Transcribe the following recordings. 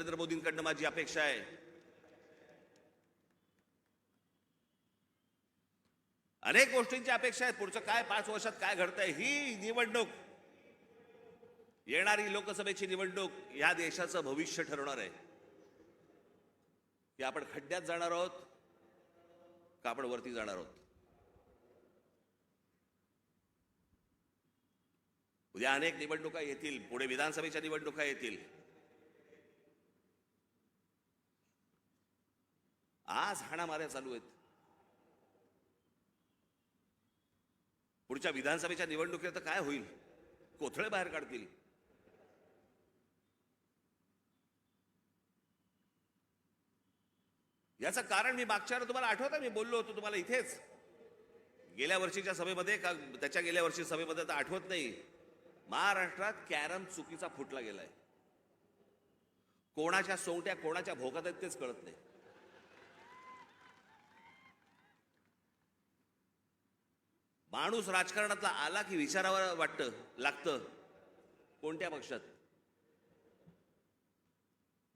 नरेंद्र मोदींकडनं माझी अपेक्षा आहे. अनेक गोष्टींची अपेक्षा आहेत. पुढचं काय पाच वर्षात काय घडतंय ही निवडणूक येणारी लोकसभेची निवडणूक या देशाचं भविष्य ठरवणार आहे. की आपण खड्ड्यात जाणार आहोत का आपण वरती जाणार आहोत? उद्या अनेक निवडणुका येतील. पुढे विधानसभेच्या निवडणुका येतील. आज हाणामाऱ्या चालू आहेत. पुढच्या विधानसभेच्या निवडणुकीत तर काय होईल? कोथळे बाहेर काढतील. याचं कारण मी मागच्या तुम्हाला आठवतं मी बोललो होतो तुम्हाला इथेच. गेल्या वर्षीच्या सभेमध्ये का त्याच्या गेल्या वर्षी सभेमध्ये तर आठवत नाही. महाराष्ट्रात कॅरम चुकीचा फुटला गेलाय. कोणाच्या सोंगट्या कोणाच्या भोकात आहेत तेच कळत नाही. माणूस राजकारणातला आला की विचारावर वाटतं लागतं. कोणत्या पक्षात?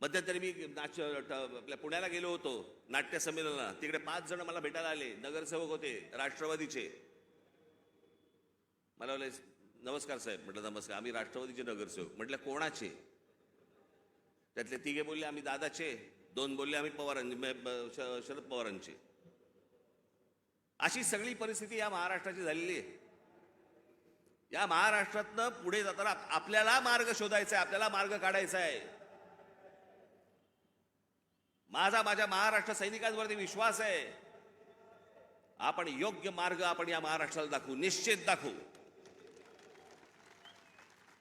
मध्यंतरी मी नाच आपल्या पुण्याला गेलो होतो नाट्य संमेलनाला. तिकडे पाच जण मला भेटायला आले. नगरसेवक होते राष्ट्रवादीचे. मला बोलले नमस्कार साहेब. म्हटलं नमस्कार. आम्ही राष्ट्रवादीचे नगरसेवक. म्हटलं कोणाचे? त्यातले तिघे बोलले आम्ही दादाचे. दोन बोलले आम्ही पवारांचे शरद पवारांचे. अशी सगळी परिस्थिती या महाराष्ट्राची झालेली आहे. या महाराष्ट्रातनं पुढे जाताना आपल्याला मार्ग शोधायचा आहे आपल्याला मार्ग काढायचा आहे. माझा माझ्या महाराष्ट्र सैनिकांवरती विश्वास आहे. आपण योग्य मार्ग आपण या महाराष्ट्राला दाखवू निश्चित दाखवू.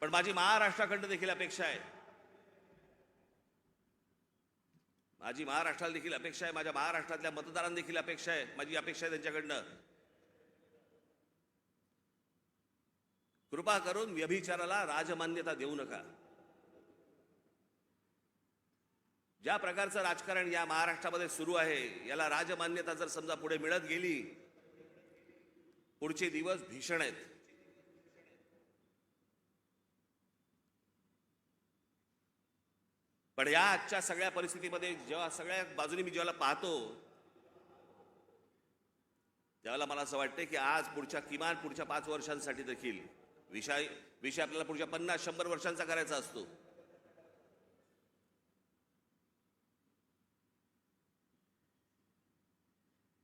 पण माझी महाराष्ट्राकडनं देखील अपेक्षा आहे. माझी महाराष्ट्राला देखील अपेक्षा आहे माझ्या महाराष्ट्रातल्या मतदारांना देखील अपेक्षा आहे माझी अपेक्षा आहे त्यांच्याकडनं. कृपा करून व्यभिचाराला राजमान्यता देऊ नका. ज्या प्रकारचं राजकारण या महाराष्ट्रामध्ये सुरू आहे याला राजमान्यता जर समजा पुढे मिळत गेली पुढचे दिवस भीषण आहेत. पण या आजच्या सगळ्या परिस्थितीमध्ये जेव्हा सगळ्या बाजूने मी जेव्हा पाहतो त्यावेळेला मला असं वाटतं की आज पुढच्या किमान पुढच्या पाच वर्षांसाठी देखील विषय विषय आपल्याला पुढच्या पन्नास शंभर वर्षांचा करायचा असतो.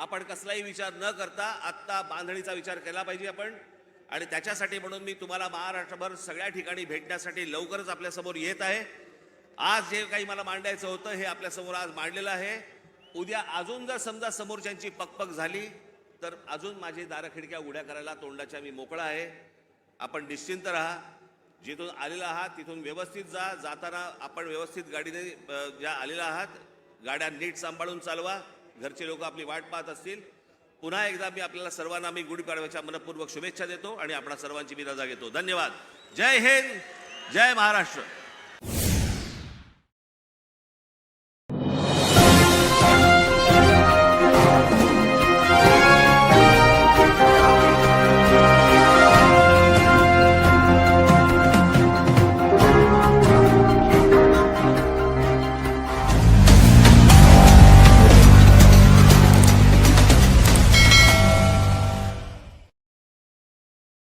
आपण कसलाही विचार न करता आत्ता बांधणीचा विचार केला पाहिजे आपण. आणि त्याच्यासाठी म्हणून मी तुम्हाला महाराष्ट्रभर सगळ्या ठिकाणी भेटण्यासाठी लवकरच आपल्यासमोर येत आहे. आज जे काही मला मांडायचं होतं हे आपल्यासमोर आज मांडलेलं आहे. उद्या अजून जर समजा समोरच्यांची पकपक झाली तर अजून माझी दारखिडक्या उड्या उघड्या करायला तोंडाच्या मी मोकळा आहे. आपण निश्चिंत राहा. जिथून आलेला आहात तिथून व्यवस्थित जा. जाताना आपण व्यवस्थित गाडीने ज्या आलेला आहात गाड्या नीट सांभाळून चालवा. घरचे लोक आपली वाट पाहत असतील. पुन्हा एकदा मी आपल्याला सर्वांना मी गुढीपाडव्याच्या मनपूर्वक शुभेच्छा देतो आणि आपणा सर्वांची मी रजा घेतो. धन्यवाद. जय हिंद जय महाराष्ट्र.